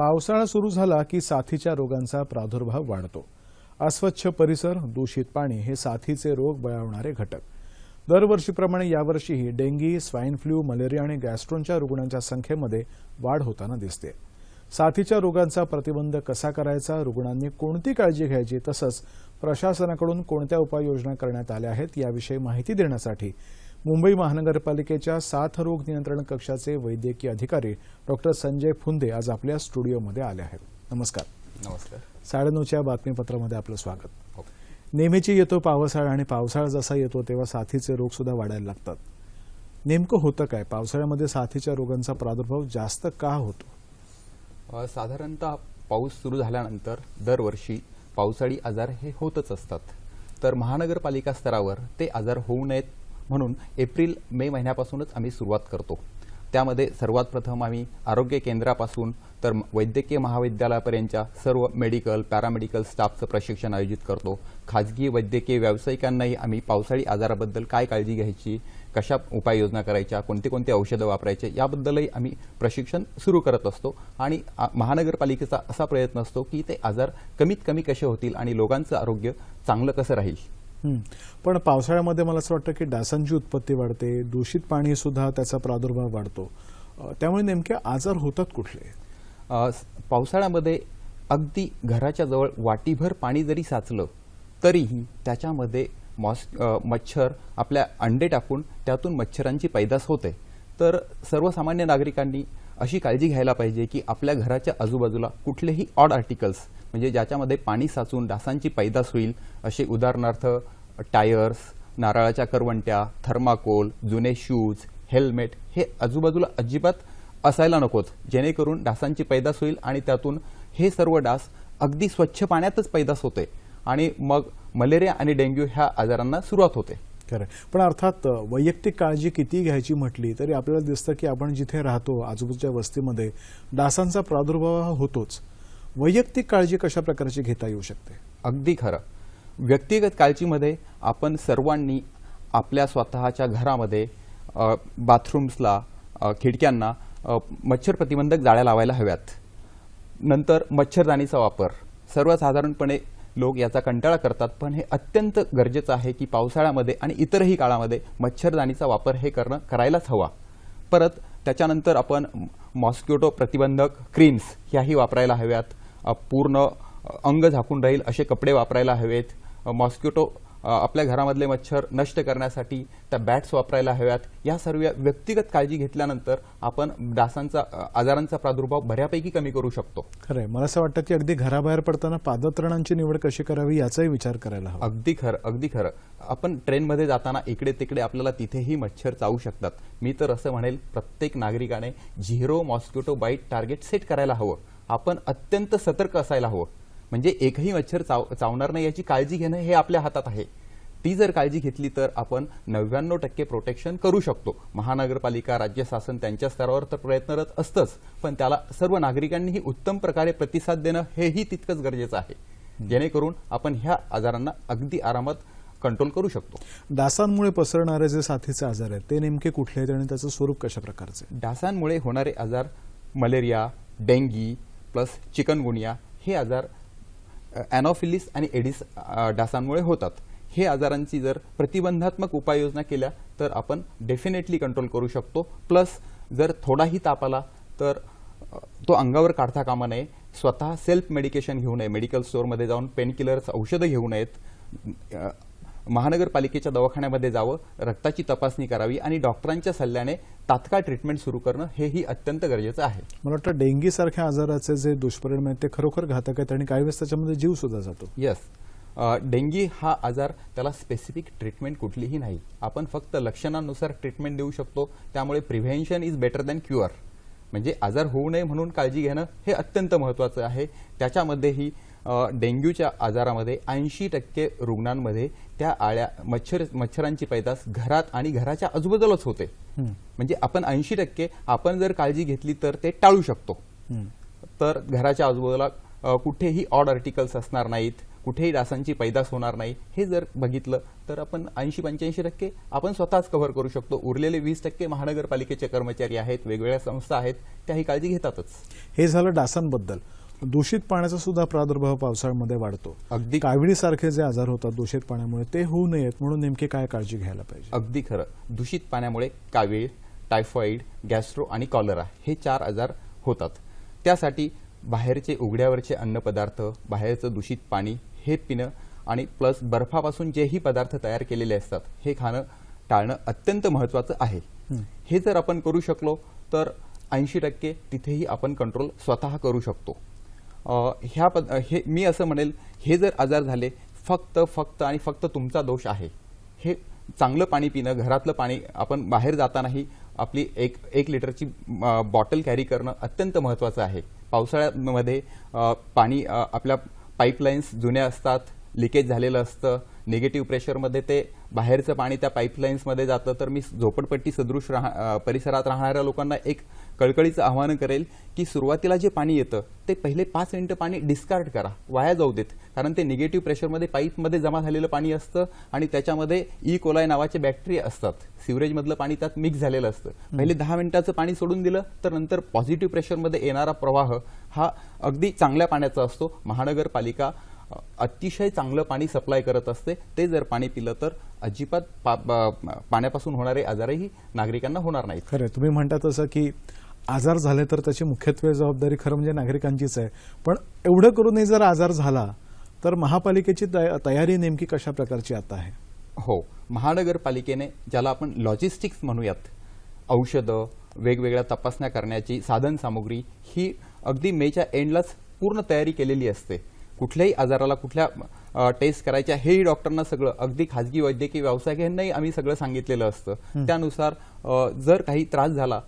पावसाळा सुरू झाला की साथीच्या रोगांचा प्रादुर्भाव वाढतो. अस्वच्छ परिसर दूषित पाणी हे साथीचे रोग बळावणारे घटक. दरवर्षीप्रमाणे यावर्षीही डेंगी स्वाईन फ्लू मलेरिया आणि गॅस्ट्रोनच्या रुग्णांच्या संख्येमध्ये वाढ होताना दिसते. साथीच्या रोगांचा प्रतिबंध कसा करायचा रुग्णांनी कोणती काळजी घ्यायची तसंच प्रशासनाकडून कोणत्या उपाययोजना करण्यात आल्या आहेत याविषयी माहिती देण्यासाठी मुंबई महानगरपालिकेच्या साथरोग नियंत्रण कक्षाचे वैद्यकीय अधिकारी डॉक्टर संजय फुंदे आज आपल्या स्टुडिओमध्ये आले आहेत. नमस्कार. नमस्कार. साडेनऊच्या बातमीपत्रामध्ये आपलं स्वागत. हो. नेहमीची येतो पावसाळा आणि पावसाळा जसा येतो तेव्हा साथीचे रोग सुद्धा वाढायला लागतात. नेमकं होतं काय? पावसाळ्यामध्ये साथीच्या रोगांचा प्रादुर्भाव जास्त का होतो? साधारणतः पाऊस सुरू झाल्यानंतर दरवर्षी पावसाळी आजार हे होतच असतात. तर महानगरपालिका स्तरावर ते आजार होऊ नयेत म्हणून एप्रिल मे महिन्यापासूनच आम्ही सुरुवात करतो. त्यामध्ये सर्वात प्रथम आम्ही आरोग्य केंद्रापासून तर वैद्यकीय महाविद्यालयापर्यंतच्या सर्व मेडिकल पॅरामेडिकल स्टाफचं प्रशिक्षण आयोजित करतो. खाजगी वैद्यकीय व्यावसायिकांनाही आम्ही पावसाळी आजाराबद्दल काय काळजी घ्यायची कशा उपाययोजना करायच्या कोणते कोणते औषधं वापरायचे याबद्दलही आम्ही प्रशिक्षण सुरू करत असतो. आणि महानगरपालिकेचा असा प्रयत्न असतो की ते आजार कमीत कमी कसे होतील आणि लोकांचं आरोग्य चांगलं कसं राहील. पण पावसाळ्यामध्ये मला असं वाटतं की डासांची उत्पत्ती वाढते दूषित पाणी सुद्धा त्याचा प्रादुर्भाव वाढतो. त्यामुळे नेमके आजार होतात कुठले? पावसाळ्यामध्ये अगदी घराच्या जवळ वाटीभर पाणी जरी साचलं तरीही त्याच्यामध्ये मॉस मच्छर आपल्या अंडे टाकून त्यातून मच्छरांची पैदास होते. तर सर्वसामान्य नागरिकांनी अशी काळजी घ्यायला पाहिजे की आपल्या घराच्या आजूबाजूला कुठलेही ऑड आर्टिकल्स म्हणजे ज्याच्यामध्ये पाणी साचून डासांची पैदास होईल असे उदाहरणार्थ टायर्स नारळाच्या करवंट्या थर्माकोल जुने शूज हेल्मेट हे आजूबाजूला अजिबात असायला नकोत. जेणेकरून डासांची पैदास होईल आणि त्यातून हे सर्व डास अगदी स्वच्छ पाण्यातच पैदास होते आणि मग मलेरिया आणि डेंग्यू ह्या आजारांना सुरुवात होते. खरं पण अर्थात वैयक्तिक काळजी किती घ्यायची म्हटली तरी आपल्याला दिसतं की आपण जिथे राहतो आजूबाजूच्या वस्तीमध्ये डासांचा प्रादुर्भाव हा होतोच. वैयक्तिक काळजी कशा प्रकारची घेता येऊ शकते? अगदी खरं. व्यक्तिगत काळजीमध्ये आपण सर्वांनी आपल्या स्वतःच्या घरामध्ये बाथरूम्सला खिडक्यांना मच्छर प्रतिबंधक जाळ्या लावायला हव्यात. नंतर मच्छरदाणीचा वापर. सर्वसाधारणपणे लोक याचा कंटाळा करतात. पण हे अत्यंत गरजेचं आहे की पावसाळ्यामध्ये आणि इतरही काळामध्ये मच्छरदाणीचा वापर हे करणं करायलाच हवा. परत त्याच्यानंतर आपण मॉस्किटो प्रतिबंधक क्रीम्स ह्याही वापरायला हव्यात. पूर्ण अंग झाकून राहील असे कपडे वापरायला हवेत. मॉस्किटो आपल्या घरामधले मच्छर नष्ट करण्यासाठी त्या बॅट्स वापरायला हव्यात. या सर्व व्यक्तिगत काळजी घेतल्यानंतर आपण डासांचा आजारांचा प्रादुर्भाव बऱ्यापैकी कमी करू शकतो. खरंय. मला असं वाटतं की अगदी घराबाहेर पडताना पादत्राणांची निवड कशी करावी याचाही विचार करायला हवा. अगदी खरं अगदी खरं. आपण ट्रेनमध्ये जाताना इकडे तिकडे आपल्याला तिथेही मच्छर चावू शकतात. मी तर असं म्हणेल प्रत्येक नागरिकाने zero mosquito bite target set करायला हवं. आपण अत्यंत सतर्क असायला हवं. म्हणजे एकही मच्छर चाव चावणार नाही याची काळजी घेणं हे आपल्या हातात आहे. ती जर काळजी घेतली तर आपण नव्याण्णव टक्के प्रोटेक्शन करू शकतो. महानगरपालिका राज्य शासन त्यांच्या स्तरावर तर प्रयत्नरत असतंच पण त्याला सर्व नागरिकांनीही उत्तम प्रकारे प्रतिसाद देणं हेही तितकंच गरजेचं आहे. जेणेकरून आपण ह्या आजारांना अगदी आरामात कंट्रोल करू शकतो. डासांमुळे पसरणारे जे साथीचे आजार आहेत ते नेमके कुठले आहेत आणि त्याचं स्वरूप कशा प्रकारचे? डासांमुळे होणारे आजार मलेरिया डेंगी प्लस चिकनगुनिया हे आजार अॅनॉफिलिस आणि एडिस डासांमुळे होतात. हे आजारांची जर प्रतिबंधात्मक उपाययोजना केल्या तर आपण डेफिनेटली कंट्रोल करू शकतो. प्लस जर थोडाही ताप आला तर तो अंगावर काढता कामा नये. स्वतः सेल्फ मेडिकेशन घेऊ नये. मेडिकल स्टोअरमध्ये जाऊन पेनकिलर्स औषधं घेऊ नयेत. महानगरपालिकेच्या दवाखान्यामध्ये जावं रक्ताची तपासणी करावी आणि डॉक्टरांच्या सल्ल्याने तात्काळ ट्रीटमेंट सुरू करणं हेही अत्यंत गरजेचं आहे. मला वाटतं डेंगी सारख्या आजाराचे जे दुष्परिणाम आहेत ते खरोखर घातक आहेत आणि काही वेळेस त्याच्यामध्ये जीव सुद्धा जातो. येस डेंगी हा आजार त्याला स्पेसिफिक ट्रीटमेंट कुठलीही नाही. आपण फक्त लक्षणांनुसार ट्रीटमेंट देऊ शकतो. त्यामुळे prevention is better than cure म्हणजे आजार होऊ नये म्हणून काळजी घेणं हे अत्यंत महत्त्वाचं आहे. त्याच्यामध्येही डेंग्यूच्या आजारामध्ये ऐंशी टक्के रुग्णांमध्ये त्या आळ्या मच्छर मच्छरांची पैदास घरात आणि घराच्या आजूबाजूलाच होते. म्हणजे आपण ऐंशी टक्के आपण जर काळजी घेतली तर ते टाळू शकतो. तर घराच्या आजूबाजूला कुठेही ऑड आर्टिकल्स असणार नाहीत कुठेही डासांची पैदास होणार नाही हे जर बघितलं तर आपण ऐंशी पंच्याऐंशी टक्के आपण स्वतःच कव्हर करू शकतो. उरलेले वीस टक्के महानगरपालिकेचे कर्मचारी आहेत वेगवेगळ्या संस्था आहेत त्या ही काळजी घेतातच. हे झालं डासांबद्दल. दूषित पाण्याचा सुद्धा प्रादुर्भाव पावसाळ्यामध्ये वाढतो. अगदी. काविळीसारखे जे आजार होतात दूषित पाण्यामुळे ते होऊ नयेत म्हणून नेमकी काय काळजी घ्यायला पाहिजे? अगदी खरं. दूषित पाण्यामुळे कावीळ टायफॉइड गॅस्ट्रो आणि कॉलरा हे चार आजार होतात. त्यासाठी बाहेरचे उघड्यावरचे अन्नपदार्थ बाहेरचं दूषित पाणी हे पिणं आणि प्लस बर्फापासून जेही पदार्थ तयार केलेले असतात हे खाणं टाळणं अत्यंत महत्त्वाचं आहे. हे. जर आपण करू शकलो तर ऐंशी टक्के तिथेही आपण कंट्रोल स्वतः करू शकतो. ह्या पद हे मी असं म्हणेल हे जर आजार झाले फक्त फक्त आणि फक्त तुमचा दोष आहे. हे चांगलं पाणी पिणं घरातलं पाणी आपण बाहेर जातानाही आपली एक एक लिटरची बॉटल कॅरी करणं अत्यंत महत्त्वाचं आहे. पावसाळ्यामध्ये पाणी आपल्या पाईपलाईन्स जुन्या असतात लिकेज झालेलं असतं निगेटिव्ह प्रेशरमध्ये ते बाहेरचं पाणी त्या पाईपलाईन्समध्ये जातं तर मी झोपडपट्टी सदृश राहा परिसरात राहणाऱ्या लोकांना एक कळकळीचं आव्हान करेल की सुरुवातीला जे पाणी येतं ते पहिले पाच मिनिटं पाणी डिस्कार्ड करा वाया जाऊ देत. कारण ते निगेटिव्ह प्रेशरमध्ये पाईपमध्ये जमा झालेलं पाणी असतं आणि त्याच्यामध्ये ई कोलाय नावाचे बॅक्टेरिया असतात. सिवरेजमधलं पाणी त्यात मिक्स झालेलं असतं. पहिले दहा मिनिटाचं पाणी सोडून दिलं तर नंतर पॉझिटिव्ह प्रेशरमध्ये येणारा प्रवाह हा अगदी चांगल्या पाण्याचा असतो. महानगरपालिका अतिशय चांगलं पाणी सप्लाय करत असते. ते जर पाणी पिलं तर अजिबात पाण्यापासून होणारे आजारही नागरिकांना होणार नाहीत. खरं. तुम्ही म्हणता तसं की आजार झाले तर त्याची मुख्यत्वे जबाबदारी खरं म्हणजे नागरिकांचीच आहे. पण एवढं करूनही जर आजार झाला तर महापालिकेची तया- तयारी नेमकी कशा प्रकारची आता आहे? हो. महानगरपालिकेने ज्याला आपण लॉजिस्टिक्स म्हणूयात औषधं वेगवेगळ्या तपासण्या करण्याची साधन सामुग्री ही अगदी मेच्या एंडलाच पूर्ण तयारी केलेली असते. कुठल्याही आजाराला कुठल्या टेस्ट करायच्या हेही डॉक्टरांना सगळं अगदी खाजगी वैद्यकीय व्यावसायिक यांनाही आम्ही सगळं सांगितलेलं असतं. त्यानुसार जर काही त्रास झाला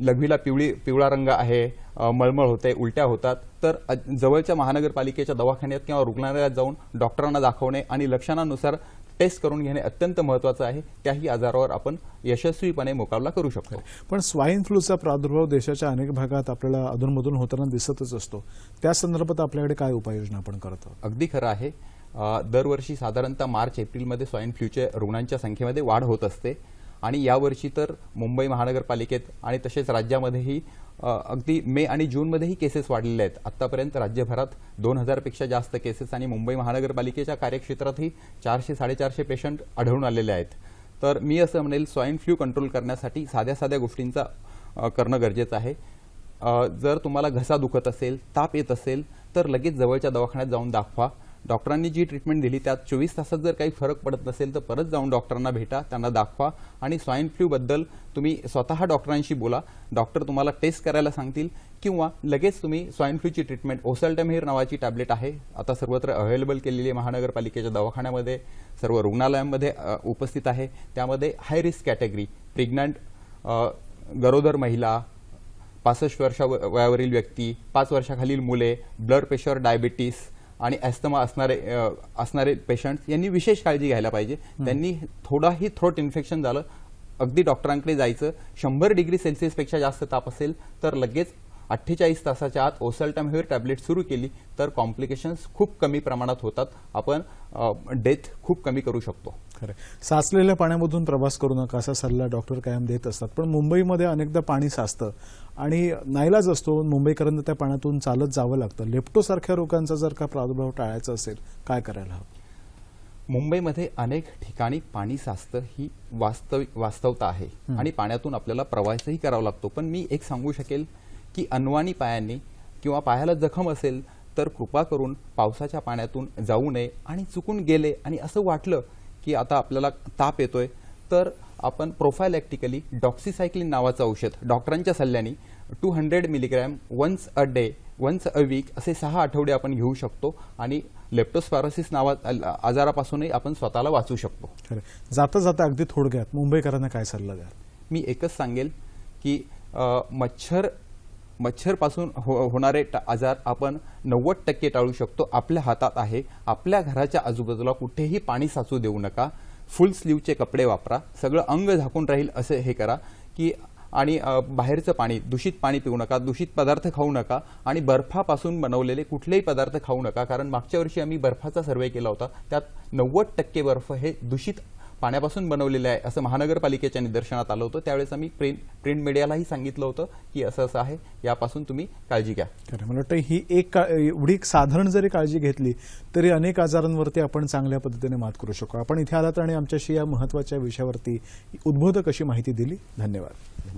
लघवीला पिवळी पिवळा रंग आहे मळमळ होते उलट्या होतात. तर जवळच्या महानगरपालिकेच्या दवाखान्यात किंवा रुग्णालयात जाऊन डॉक्टरांना दाखवणे आणि लक्षणानुसार टेस्ट करून घेणे अत्यंत महत्वाचं आहे. त्याही आजारावर आपण यशस्वीपणे मुकाबला करू शकतो. पण स्वाईन फ्लूचा प्रादुर्भाव देशाच्या अनेक भागात आपल्याला अधूनमधून होताना दिसतच असतो. त्या संदर्भात आपल्याकडे काय उपाययोजना आपण करत? अगदी खरं आहे. दरवर्षी साधारणतः मार्च एप्रिलमध्ये स्वाईन फ्लूच्या रुग्णांच्या संख्येमध्ये वाढ होत असते. आणि यावर्षी तर मुंबई महानगरपालिकेत आणि तसेच राज्यामध्येही अगदी मे आणि जूनमध्येही केसेस वाढलेले आहेत. आतापर्यंत राज्यभरात दोन हजारपेक्षा जास्त केसेस आणि मुंबई महानगरपालिकेच्या कार्यक्षेत्रातही चारशे साडेचारशे पेशंट आढळून आलेले आहेत. तर मी असं म्हणेल स्वाईन फ्लू कंट्रोल करण्यासाठी साध्या साध्या गोष्टींचा करणं गरजेचं आहे. जर तुम्हाला घसा दुखत असेल ताप येत असेल तर लगेच जवळच्या दवाखान्यात जाऊन दाखवा. डॉक्टरांनी जी ट्रीटमेंट दिली त्यात चोवीस तासात जर काही फरक पडत नसेल तर परत जाऊन डॉक्टरांना भेटा त्यांना दाखवा. आणि स्वाईन फ्लूबद्दल तुम्ही स्वतः डॉक्टरांशी बोला. डॉक्टर तुम्हाला टेस्ट करायला सांगतील किंवा लगेच तुम्ही स्वाईन फ्लूची ट्रीटमेंट ओसल्टमेहिर नावाची टॅबलेट आहे. आता सर्वत्र अवेलेबल केलेली आहे महानगरपालिकेच्या दवाखान्यामध्ये सर्व रुग्णालयांमध्ये उपस्थित आहे. त्यामध्ये हाय रिस्क कॅटेगरी प्रेग्नंट गरोदर महिला पासष्ट वर्षा व- वयावरील व्यक्ती पाच वर्षाखालील मुले ब्लड प्रेशर डायबिटीस आणि ॲस्थमा असणारे असणारे पेशंट्स यांनी विशेष काळजी घ्यायला पाहिजे. त्यांनी थोडाही थ्रोट इन्फेक्शन झालं अगदी डॉक्टरांकडे जायचं शंभर डिग्री सेल्सिअसपेक्षा जास्त ताप असेल तर लगेच अठ्ठेचाळीस तासाच्या आत ओसल्टामेव्हिर टॅबलेट सुरू केली तर कॉम्प्लिकेशन्स खूप कमी प्रमाणात होतात. आपण डेथ खूप कमी करू शकतो. खरं साचलेल्या पाण्यामधून प्रवास करू नका असा सल्ला डॉक्टर कायम देत असतात. पण मुंबईमध्ये अनेकदा पाणी साचतं आणि नाईलाज असतो मुंबईकरांना त्या पाण्यातून चालत जावं लागतं. लेप्टोसारख्या रोगांचा जर का प्रादुर्भाव टाळायचा असेल काय करायला हवं? मुंबईमध्ये अनेक ठिकाणी पाणी साचतं ही वास्तव वास्तवता आहे. आणि पाण्यातून आपल्याला प्रवासही करावा लागतो. पण मी एक सांगू शकेल की अनवाणी पायांनी किंवा पायाला जखम असेल तर कृपा करून पावसाच्या पाण्यातून जाऊ नये आणि चुकून गेले आणि असं वाटलं की आता आपल्याला ताप येतोय तर आपण प्रोफायलॅक्टिकली डॉक्सिसायक्लिन नावाचं औषध डॉक्टरांच्या सल्ल्याने two hundred milligram once a day once a week असे सहा आठवडे आपण घेऊ शकतो आणि लेप्टोस्पारोसिस नावा आजारापासूनही आपण स्वतःला वाचू शकतो. खरं जाता जाता अगदी थोडक्यात मुंबईकरांना काय सल्ला द्याल? मी एकच सांगेल की मच्छर मच्छरपासून हो होणारे आजार आपण नव्वद टक्के टाळू शकतो. आपल्या हातात आहे. आपल्या घराच्या आजूबाजूला कुठेही पाणी साचू देऊ नका. फुल स्लीवचे कपडे वापरा. सगळं अंग झाकून राहील असं हे करा की आणि बाहेरचं पाणी दूषित पाणी पिऊ नका दूषित पदार्थ खाऊ नका आणि बर्फापासून बनवलेले कुठलेही पदार्थ खाऊ नका. कारण मागच्या वर्षी आम्ही बर्फाचा सर्वे केला होता. त्यात नव्वद टक्के बर्फ हे दूषित पाण्यापासून बनवलेलं आहे असं महानगरपालिकेच्या निदर्शनात आलं होतं. त्यावेळेस आम्ही प्रिंट प्रिंट मीडियालाही सांगितलं होतं की असं असं आहे यापासून तुम्ही काळजी घ्या. खरं मला वाटतं ही एक का- एवढी साधारण जरी काळजी घेतली तरी अनेक आजारांवरती आपण चांगल्या पद्धतीने मात करू शकतो आपण इथे आलात आणि आमच्याशी या महत्त्वाच्या विषयावरती उद्बोधक अशी माहिती दिली? धन्यवाद. धन्यवाद.